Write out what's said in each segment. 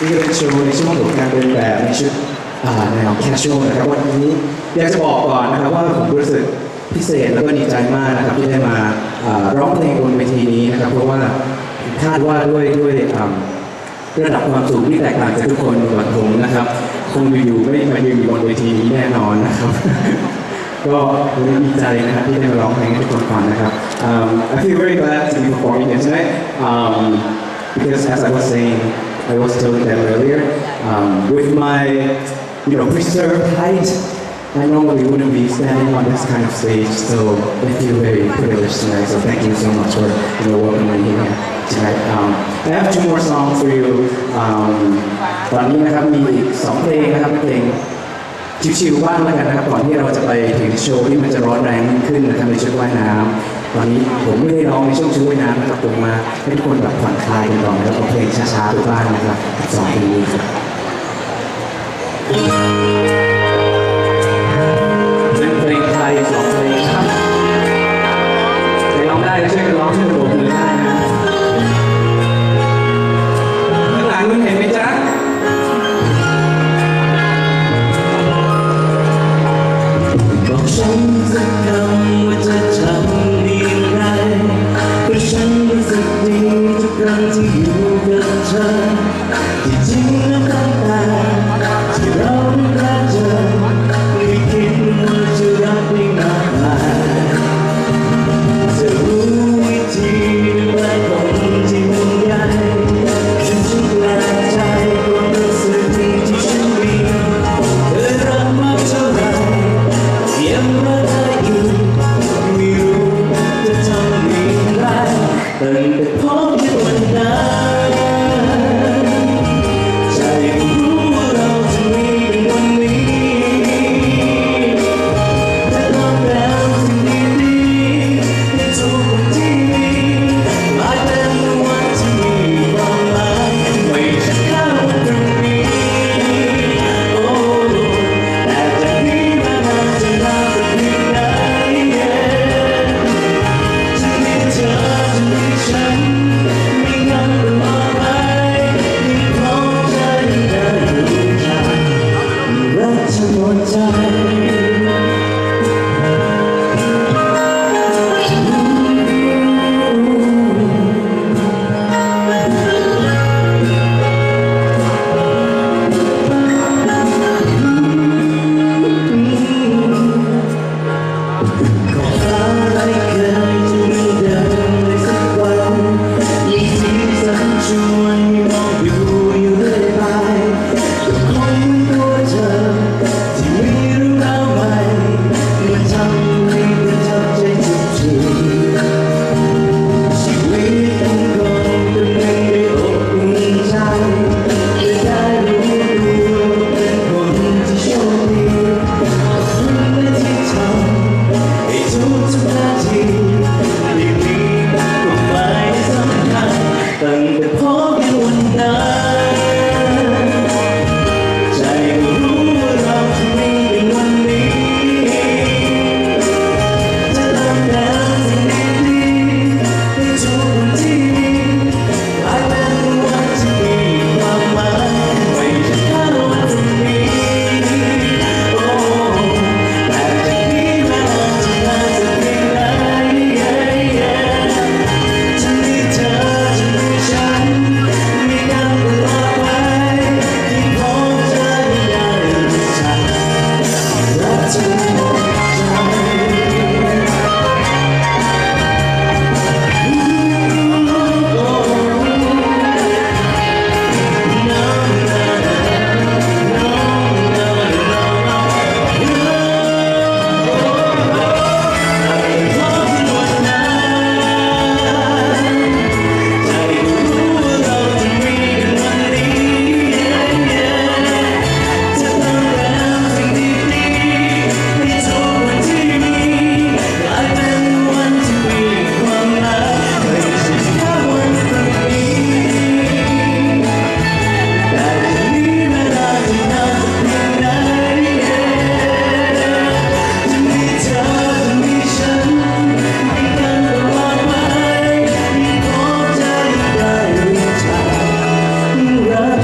นี่ก็เป็นโชว์ในช่วงของการเดินแบบในชุดอ่าแนวแคชชวลนะครับวันนี้อยากจะบอกก่อนนะครับว่าผมรู้สึกพิเศษแล้วก็ดีใจมากนะครับที่ได้มาอ่าร้องเพลงบนเวทีนี้นะครับ เพราะว่าคาดว่าด้วยด้วยอ่าระดับความสูงที่แตกต่างจากทุกคนหลังผมนะครับ คงอยู่ๆไม่มายืนอยู่บนเวทีนี้แน่นอนนะครับ ก็วันนี้ดีใจนะครับที่ได้มาร้องเพลงให้ทุกคนฟังนะครับ um, I feel very glad to be performing here tonight um, because as I was saying I was telling them earlier um, with my you know preserved height I normally wouldn't be standing on this kind of stage so I feel very privileged tonight so thank you so much for you know welcoming me here tonight um, I have two more songs for you um, ตอนนี้นะครับมีอีกสองเพลงนะครับเพลง ชิวๆบ้างแล้วกันนะครับก่อนที่เราจะไปถึงโชว์ที่มันจะร้อนแรงยิ่งขึ้นนะครับในชุดว่ายน้ำ วันนี้ผมไม่ได้ร้องในช่วงชุดว่ายน้ำนะครับผมมาให้ทุกคนแบบผ่อนคลายกันก่อนแล้วก็เพลงช้าๆทุกบ้านนะครับสองเพลงนี้ครับ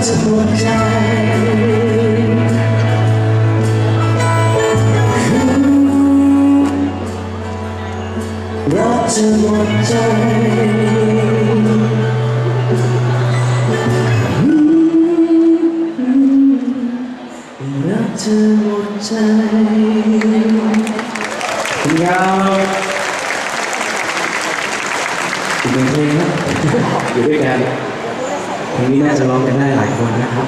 หมดใจรักเธอหมดใจรักเธอหมดใจครับอีกหนึ่งเพลงครับอยู่ด้วยกัน เพลงนี้น่าจะร้องกันได้หลายคนนะครับ